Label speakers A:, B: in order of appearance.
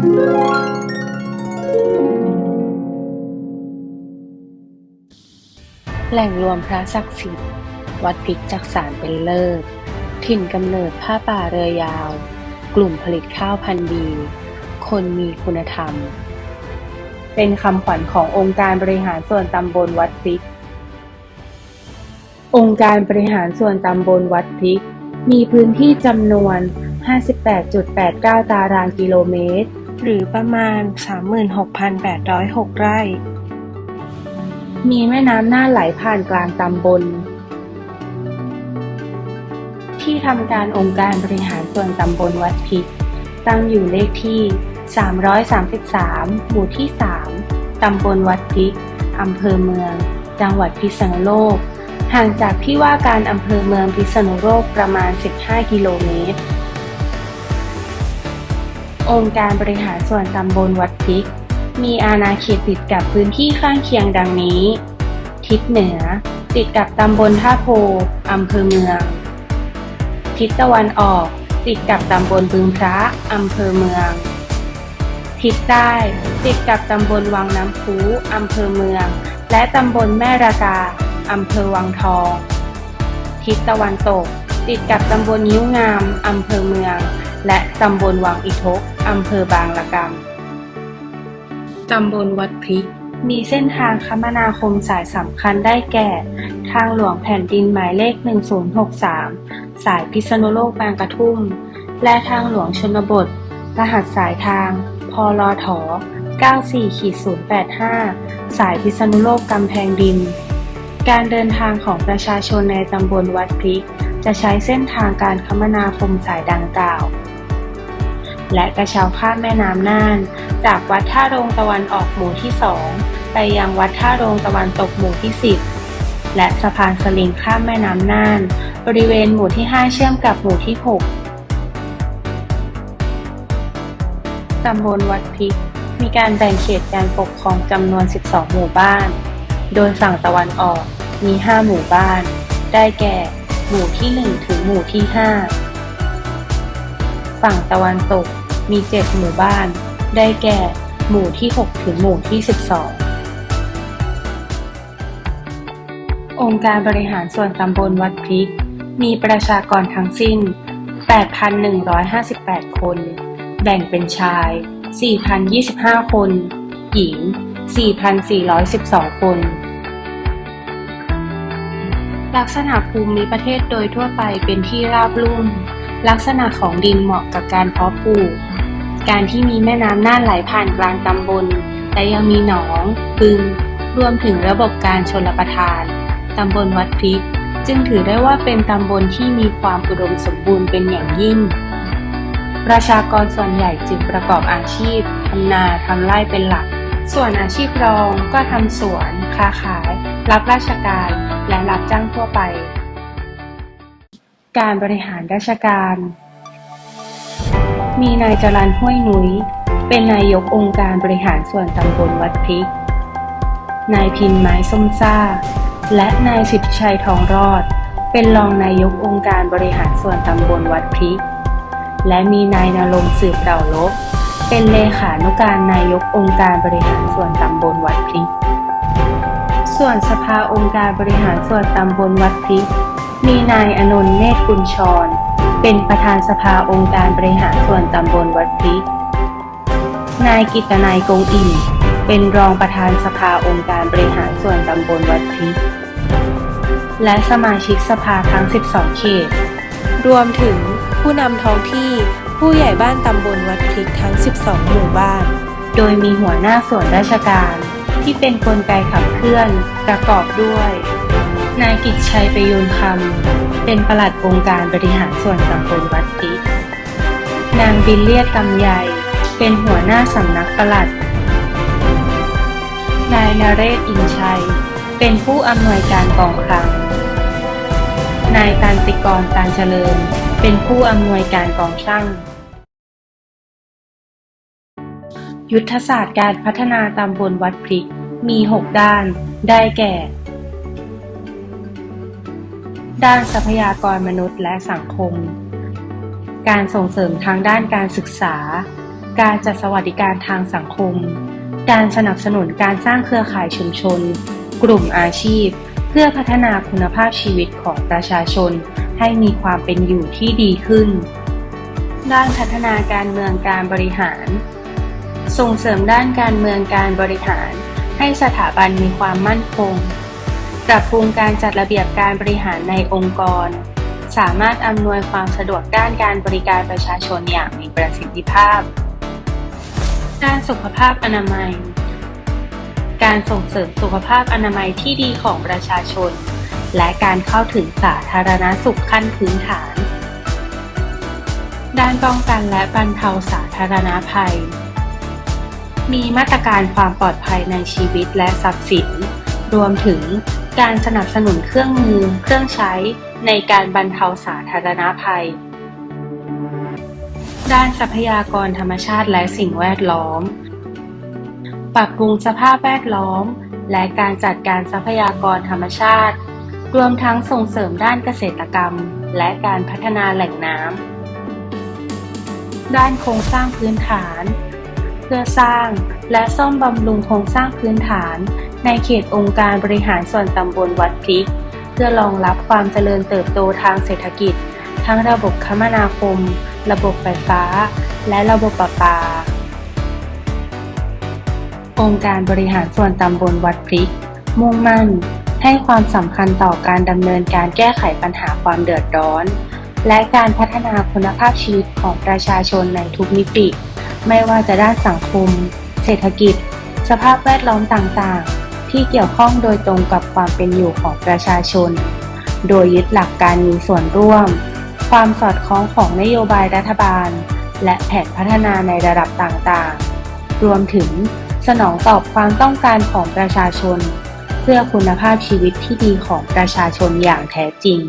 A: แหล่งรวมพระศักดิ์สิทธิ์ วัดพิกจักสารเป็นเลิศ ถิ่นกำเนิดผ้าป่าเรือยาว กลุ่มผลิตข้าวพันธุ์ดี คนมีคุณธรรม เป็นคำขวัญขององค์การบริหารส่วนตำบลวัดพิก องค์การบริหารส่วนตำบลวัดพิก มีพื้นที่จำนวน 58.89 ตารางกิโลเมตร หรือประมาณ 36,806 ไร่ มีแม่น้ำน่านไหลผ่านกลางตำบล ที่ทำการองค์การบริหารส่วนตำบลวัดพิกตั้งอยู่เลขที่ 333 หมู่ที่ 3 ตำบลวัดพิกอำเภอเมือง จังหวัดพิษณุโลก ห่างจากที่ว่าการอำเภอเมืองพิษณุโลกประมาณ 15 กิโลเมตร องค์การบริหารส่วนตำบลวัดพิก มีอาณาเขตติดกับพื้นที่ข้างเคียงดังนี้ ทิศเหนือ ติดกับตำบลท่าโพอำเภอเมือง ทิศตะวันออก ติดกับตำบลบึงพระอำเภอเมือง ทิศใต้ ติดกับตำบลวังน้ำพูอำเภอเมือง และตำบลแม่รากาอำเภอวังทอง ทิศตะวันตก ติดกับตำบลยิ้วงามอำเภอเมือง และตำบลวังอิทกอำเภอบางละกำ ตำบลวัดพริก มีเส้นทางคมนาคมสายสำคัญได้แก่ ทางหลวงแผ่นดินหมายเลข 1063 สายพิษณุโลกบางกระทุ่ม และทางหลวงชนบท รหัสสายทางพลท94-085 สายพิษณุโลกกำแพงดิน การเดินทางของประชาชนในตำบลวัดพริก จะใช้เส้นทางการคมนาคมสายดังกล่าว และกระเช้าข้ามแม่น้ำน่าน จากวัดท่าโรงตะวันออกหมู่ที่ 2 ไปยังวัดท่าโรงตะวันตกหมู่ที่ 10 และสะพานสลิงข้ามแม่น้ำน่าน บริเวณหมู่ที่ 5 เชื่อมกับหมู่ที่ 6 ตำบลวัดพริก มีการแบ่งเขตการปกครองจำนวน 12 หมู่บ้าน โดยฝั่งตะวันออกมี 5 หมู่บ้าน ได้แก่ หมู่ที่ 1 ถึงหมู่ที่ 5ฝั่งตะวันตก มี 7 หมู่บ้าน ได้แก่ หมู่ที่ 6 ถึงหมู่ที่ 12 องค์การบริหารส่วนตำบลวัดพริก มีประชากรทั้งสิ้น 8,158 คน แบ่งเป็นชาย 4,025 คน หญิง 4,412 คน ลักษณะภูมิประเทศโดยทั่วไปเป็นที่ราบลุ่ม ลักษณะของดินเหมาะกับการเพาะปลูก การที่มีแม่น้ำน่านไหลผ่านกลางตำบลและยังมีหนอง บึง รวมถึงระบบการชลประทาน ตำบลวัดพริก จึงถือได้ว่าเป็นตำบลที่มีความอุดมสมบูรณ์เป็นอย่างยิ่ง ประชากรส่วนใหญ่จึงประกอบอาชีพ ทำนาทำไร่เป็นหลัก ส่วนอาชีพรองก็ทำสวน ค้าขาย รับราชการ และรับจ้างทั่วไป การบริหารราชการ มีนายจรันห้วยนุ้ย เป็นนายกองค์การบริหารส่วนตำบลวัดพริก นายพินไม้ส้มซ่า และนายสิทธิชัยทองรอด เป็นรองนายกองค์การบริหารส่วนตำบลวัดพริก และมีนายนรงสืบเต่าลบ เป็นเลขานุการนายกองค์การบริหารส่วนตำบลวัดพริก ส่วนสภาองค์การบริหารส่วนตำบลวัดพริก มีนายอนนท์เนตรกุลชร เป็นประธานสภาองค์การบริหารส่วนตำบลวัดพริก นายกิตนายกงอิ่มเป็นรองประธานสภาองค์การบริหารส่วนตำบลวัดพริก และสมาชิกสภาทั้ง 12 เขต
B: รวมถึงผู้นำท้องที่ผู้ใหญ่บ้านตำบลวัดพริกทั้ง 12 หมู่บ้าน
A: โดยมีหัวหน้าส่วนราชการ ที่เป็นกลไกขับเคลื่อนประกอบด้วย นายกิจชัยประยูนคำ เป็นประหลัดองค์การบริหารส่วนตำบลวัดพริกนางบิลเลียดกำไยเป็นหัวหน้าสำนักประหลัด นายนเรศอินชัย เป็นผู้อำนวยการกองคลัง นายตันติกรตานเจริญ เป็นผู้อำนวยการกองช่าง ยุทธศาสตร์การพัฒนาตำบลวัดพริกมี 6 ด้าน ได้แก่ ด้านทรัพยากรมนุษย์และสังคม การส่งเสริมทางด้านการศึกษา การจัดสวัสดิการทางสังคม การสนับสนุนการสร้างเครือข่ายชุมชน กลุ่มอาชีพ เพื่อพัฒนาคุณภาพชีวิตของประชาชน ให้มีความเป็นอยู่ที่ดีขึ้น ด้านพัฒนาการเมืองการบริหาร ส่งเสริมด้านการเมืองการบริหาร ให้สถาบันมีความมั่นคง ปรับปรุงการจัดระเบียบการบริหารในองค์กร สามารถอำนวยความสะดวกด้านการบริการประชาชนอย่างมีประสิทธิภาพ ด้านสุขภาพอนามัย การส่งเสริมสุขภาพอนามัยที่ดีของประชาชน และการเข้าถึงสาธารณสุขขั้นพื้นฐาน ด้านป้องกันและบรรเทาสาธารณภัย มีมาตรการความปลอดภัยในชีวิตและทรัพย์สิน รวมถึง การสนับสนุนเครื่องมือ เครื่องใช้ในการบรรเทาสาธารณภัย ด้านทรัพยากรธรรมชาติและสิ่งแวดล้อม ปรับปรุงสภาพแวดล้อม และการจัดการทรัพยากรธรรมชาติ รวมทั้งส่งเสริมด้านเกษตรกรรม และการพัฒนาแหล่งน้ำ ด้านโครงสร้างพื้นฐาน เพื่อสร้างและซ่อมบำรุงโครงสร้างพื้นฐาน ในเขตองค์การบริหารส่วนตำบลวัดพริก เพื่อรองรับความเจริญเติบโตทางเศรษฐกิจ ทั้งระบบคมนาคม ระบบไฟฟ้า และระบบประปา องค์การบริหารส่วนตำบลวัดพริก มุ่งมั่น ให้ความสำคัญต่อการดำเนินการแก้ไขปัญหาความเดือดร้อน และการพัฒนาคุณภาพชีวิตของประชาชนในทุกมิติ ไม่ว่าจะด้านสังคม เศรษฐกิจ สภาพแวดล้อมต่างๆ ที่เกี่ยวข้องโดยตรงกับความเป็นอยู่ของประชาชน โดยยึดหลักการมีส่วนร่วม ความสอดคล้องของนโยบายรัฐบาล และแผนพัฒนาในระดับต่างๆ รวมถึงสนองตอบความต้องการของประชาชน เพื่อคุณภาพชีวิตที่ดีของประชาชนอย่างแท้จริง